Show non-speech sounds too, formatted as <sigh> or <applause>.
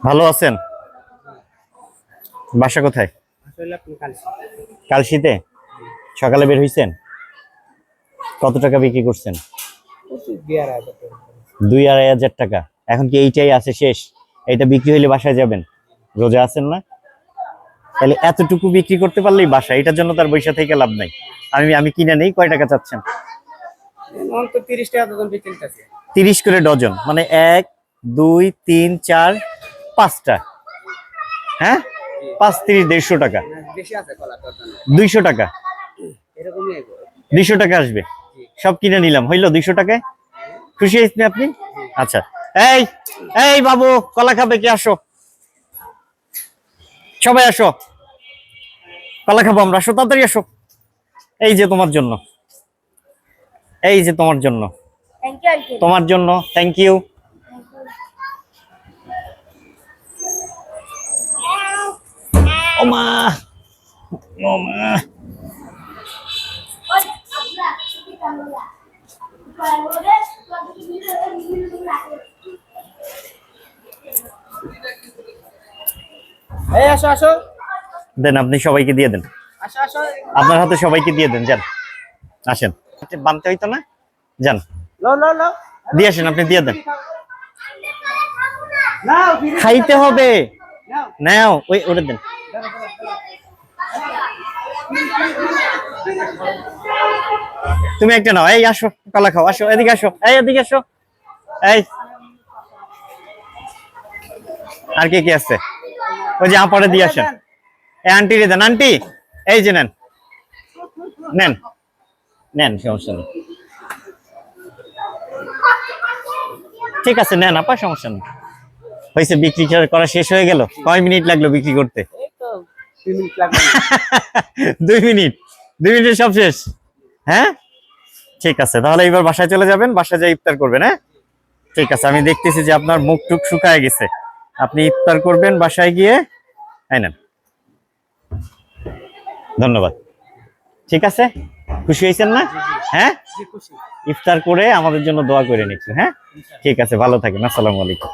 ভালো আছেন? বাসা কোথায়? কালশিতে? সকালে বের হইছেন? কত টাকা বিক্রি করছেন? দুই আড়াই হাজার টাকা। এখন কি এইটাই আছে শেষ? এটা বিক্রি হইলে বাসায় যাবেন? রোজা আছেন না? তাহলে এতটুকু বিক্রি করতে পারলেই বাসা এটার জন্য তার বৈশা থেকে লাভ নাই। আমি আমি কিনে নেই কয় টাকা চাচ্ছেন? তিরিশ করে ডজন মানে এক দুই তিন চার পাঁচটা। হ্যাঁ? পাঁচ তিরিশ দেড়শো টাকা। বেশি আছে কলা দোকান দুইশো টাকা। দুইশো টাকা আসবে। সব কিনে নিলাম। হইল দুইশো টাকায়? খুশি হয়েছেন আপনি? আচ্ছা। এই এই বাবু কলা খাবে কি? আসো। সবাই আসো। কলা খাব আমরা। আসো তাড়াতাড়ি আসো। এই যে তোমার জন্য। এই যে তোমার জন্য। তোমার জন্য। থ্যাংক ইউ ওমা ওমা এই আসো আসো। দেন আপনি সবাইকে দিয়ে দেন। আপনার হাতে সবাইকে দিয়ে দেন যান। আসেন। বানতে হইতো না? যান। দিয়ে আসেন আপনি দিয়ে দেন। খাইতে হবে। নাও। নাও ওই ওটা দেন। তুমি একটা নাও, এই আসো, কলা খাও, আসো, এদিকে আসো, এই এদিকে আসো, এই। আর কে কে আছে? ওই যে আপরে দিয়ে আসেন। এই আন্টি রে দেন, আন্টি, এই যে নেন। নেন নেন, সমস্যা নেই। ঠিক আছে, নেন, আপা, সমস্যা নেই। হয়েছে, বিক্রি করা শেষ হয়ে গেল। কয় মিনিট লাগল বিক্রি করতে? <laughs> দুই মিনিট। দুই মিনিট সব শেষ। হ্যাঁ? ঠিক আছে তাহলে এবার বাসায় চলে যাবেন বাসায় যাই ইফতার করবেন হ্যাঁ? ঠিক আছে আমি দেখতেছি যে আপনার মুখ টুক শুকায় গেছে। আপনি ইফতার করবেন বাসায় গিয়ে। এই নেন। ধন্যবাদ। ঠিক আছে? খুশি হয়েছেন না? হ্যাঁ? ইফতার করে আমাদের জন্য দোয়া করে নিচ্ছি হ্যাঁ? ঠিক আছে ভালো থাকেন আসসালামু আলাইকুম।